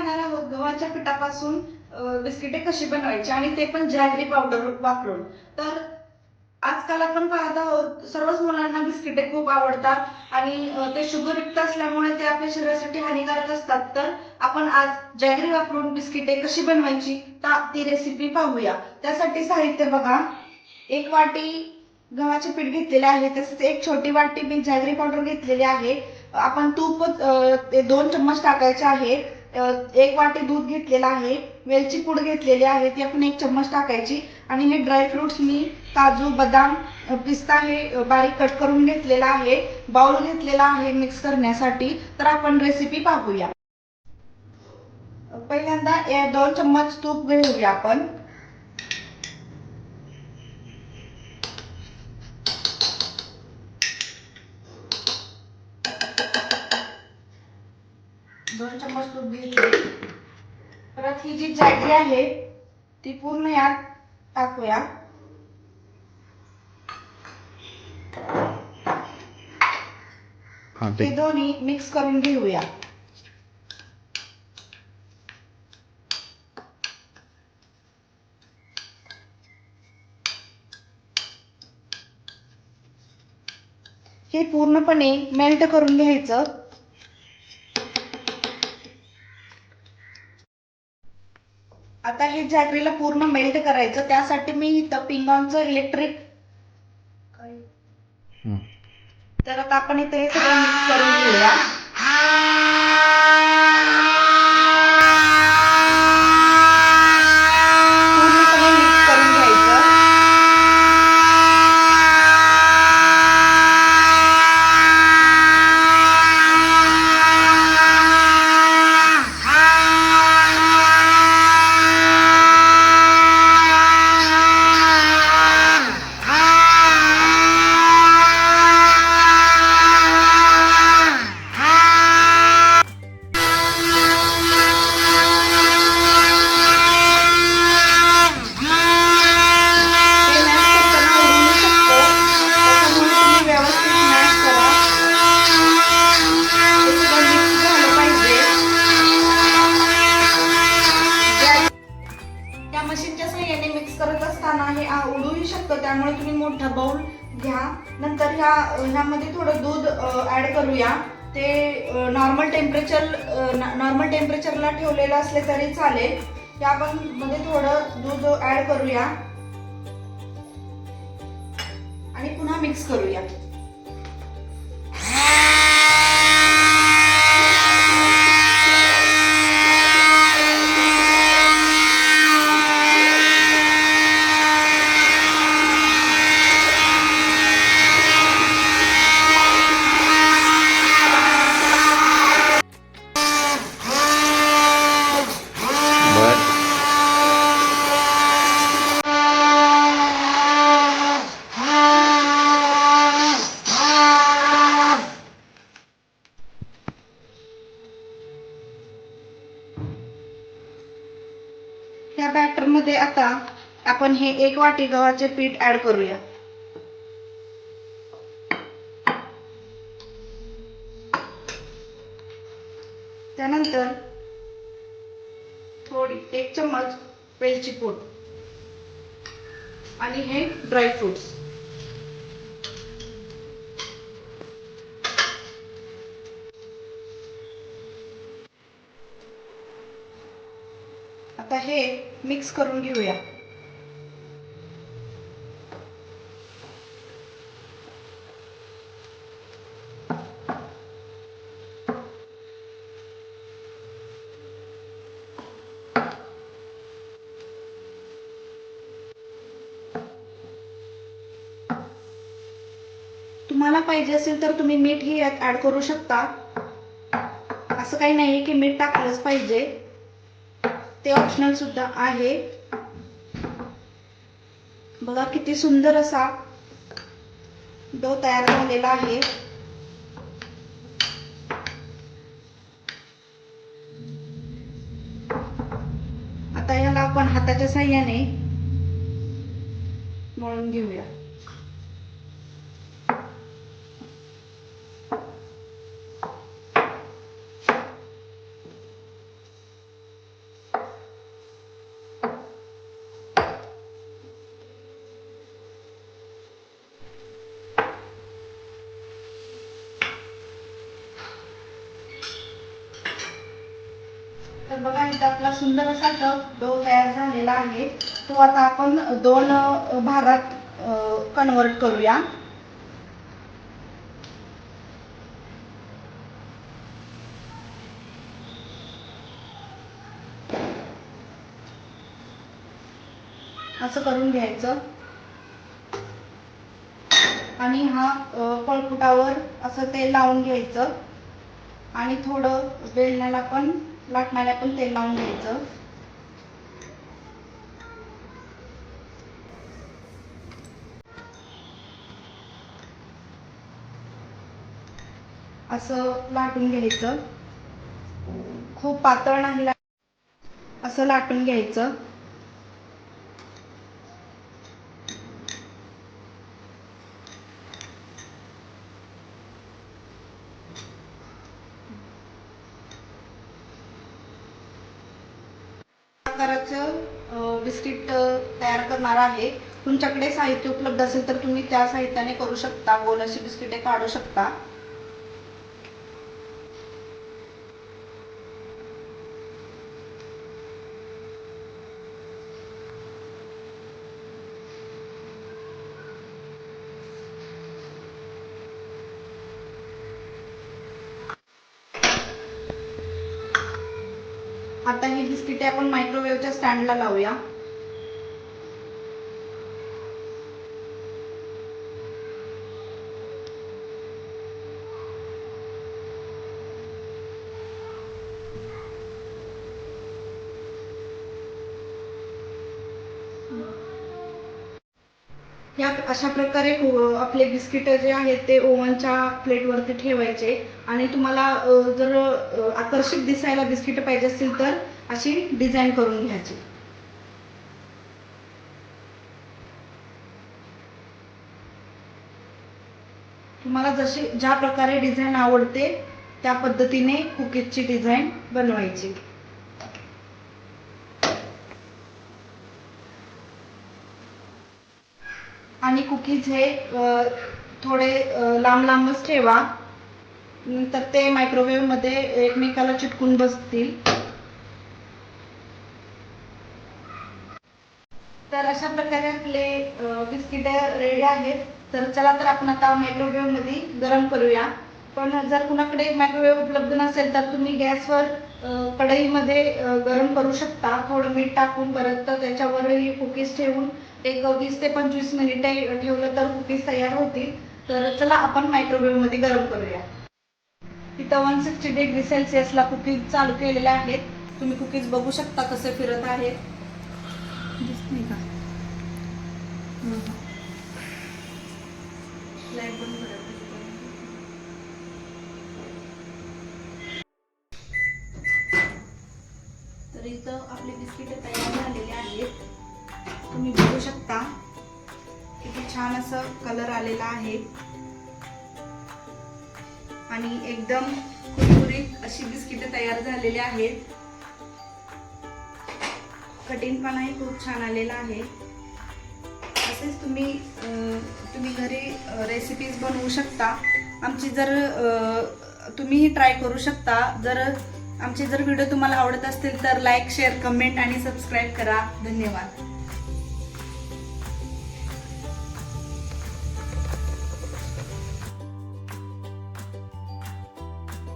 पाहणार आहोत गव्हाच्या पिठापासून बिस्किटे कशी बनवायची आणि ते पण जॅगरी पावडर वापरून. तर आजकाल आपण पाहत आहोत सर्वच मुलांना बिस्किटे खूप आवडतात आणि ते शुगरयुक्त असल्यामुळे ते आपल्या शरीरासाठी हानिकारक असतात. तर आपण आज जॅगरी वापरून बिस्किटे कशी बनवायची तर ती रेसिपी पाहूया. त्यासाठी साहित्य बघा. एक वाटी गव्हाचे पीठ घेतलेले आहे तसेच एक छोटी वाटी मी जॅगरी पावडर घेतलेली आहे. आपण तूप ते दोन चम्मच टाकायचे आहे. एक वाटी दूध घेतलेलं आहे वेलची पूड घेतलेली आहे ती आपण एक चम्मच टाकायची. आणि हे ड्रायफ्रुट्स मी काजू बदाम पिस्ता हे बारीक कट करून घेतलेला आहे. बाउल घेतलेला आहे मिक्स करण्यासाठी. तर आपण रेसिपी पाहूया. पहिल्यांदा दोन चम्मच तूप घेऊया आपण दोन चम्मच तूप घेतले परत ही जी जॅगरी आहे ती पूर्ण यात टाकूया. ते दोन्ही मिक्स करून घेऊया. हे पूर्णपणे मेल्ट करून घ्यायचं. आता हे जॅगरीला पूर्ण मेल्ट करायचं त्यासाठी मी इथं पिंगॉनचं इलेक्ट्रिक हं. तर आता आपण इथे हे सगळं मिक्स करून घेऊया उडूही शकतं. त्यामुळे तुम्ही मोठा बाउल घ्या. नंतर ह्या ह्यामध्ये थोडं दूध ॲड करूया. ते नॉर्मल टेम्परेचर नॉर्मल टेम्परेचरला ठेवलेलं असले तरी चालेल. या आपण मध्ये थोडं दूध ॲड करूया. आणि पुन्हा मिक्स करूया. आता आपण हे एक वाटी गव्हाचे पीठ ऍड करूया. त्यानंतर थोडी एक चम्मच वेलची पूड आणि हे ड्रायफ्रुट्स आता हे मिक्स करून घेऊया. तुम्हाला पाहिजे असेल तर तुम्ही मीठही यात ऍड करू शकता. असं काही नाही की मीठ टाकलंच पाहिजे. ते ऑप्शनल सुद्धा आहे. बघा किती सुंदर असा डो तयार झालेला आहे. आता याला आपण हाताच्या साह्याने मळून घेऊया. बघा इथं आपला सुंदर असा टप डो तयार झालेला आहे. तो आता आपण दोन भागात कन्वर्ट करूया. असं करून घ्यायचं. आणि हा पळपुटावर असं ते लावून घ्यायचं. आणि थोडं बेलण्याला पण लाटण्याला पण तेल लावून घ्यायचं असं लाटून घ्यायचं खूप पातळ नाही असं लाटून घ्यायचं बिस्किट तयार करणार आहे. तुमच्याकडे साहित्य उपलब्ध असेल तर तुम्ही त्या साहित्याने करू शकता. गोल अशी बिस्किटे काढू शकता. आता ही बिस्किटे आपण मायक्रोवेव्हच्या स्टँडला लावूया. या अशा प्रकारे हो, आपले बिस्किटं जे आहेत ते ओव्हनच्या प्लेटवरती ठेवायचे. आणि तुम्हाला जर आकर्षक दिसायला बिस्किटं पाहिजे असतील तर अशी डिझाईन करून घ्यायची. तुम्हाला जशी ज्या प्रकारे डिझाईन आवडते त्या पद्धतीने कुकीजची डिझाईन बनवायची. आणि कुकीज हे थोडे लांब लांबच ठेवा. नंतर ते मायक्रोवेव्हमध्ये एकमेकाला चिटकून बसतील. तर अशा प्रकारे आपले बिस्किट रेडी आहेत. तर चला तर आपण आता मायक्रोवेव्हमध्ये गरम करूया. पण जर कुणाकडे मायक्रोवेव्ह उपलब्ध नसेल तर तुम्ही गॅसवर कढईमध्ये गरम करू शकता. थोडं मीठ टाकून परत त्याच्यावरही कुकीज ठेवून एक वीस ते पंचवीस मिनिटे ठेवलं तर कुकीज तयार होतील. तर चला आपण मायक्रोवेव्हमध्ये गरम करूया. इथं वन सिक्स्टी डिग्री सेल्सिअसला कुकीज चालू केलेल्या आहेत. तुम्ही कुकीज बघू शकता कसे फिरत आहेत. दिसत नाही का लाइट बंद करा. तर इथं आपले बिस्किट तयार झालेले आहेत. तुम्ही बघू शकता. किती छान असं कलर आलेला आहे. आणि एकदम कुरकुरीत अशी बिस्किट तयार झालेली आहेत. कठीणपणाही खूप छान आलेला आहे. तसेच तुम्ही तुम्ही घरी रेसिपीज बनवू शकता. आमची जर तुम्हीही ट्राय करू शकता. जर आमचे जर व्हिडिओ तुम्हाला आवडत असतील तर लाईक शेअर कमेंट आणि सबस्क्राईब करा. धन्यवाद.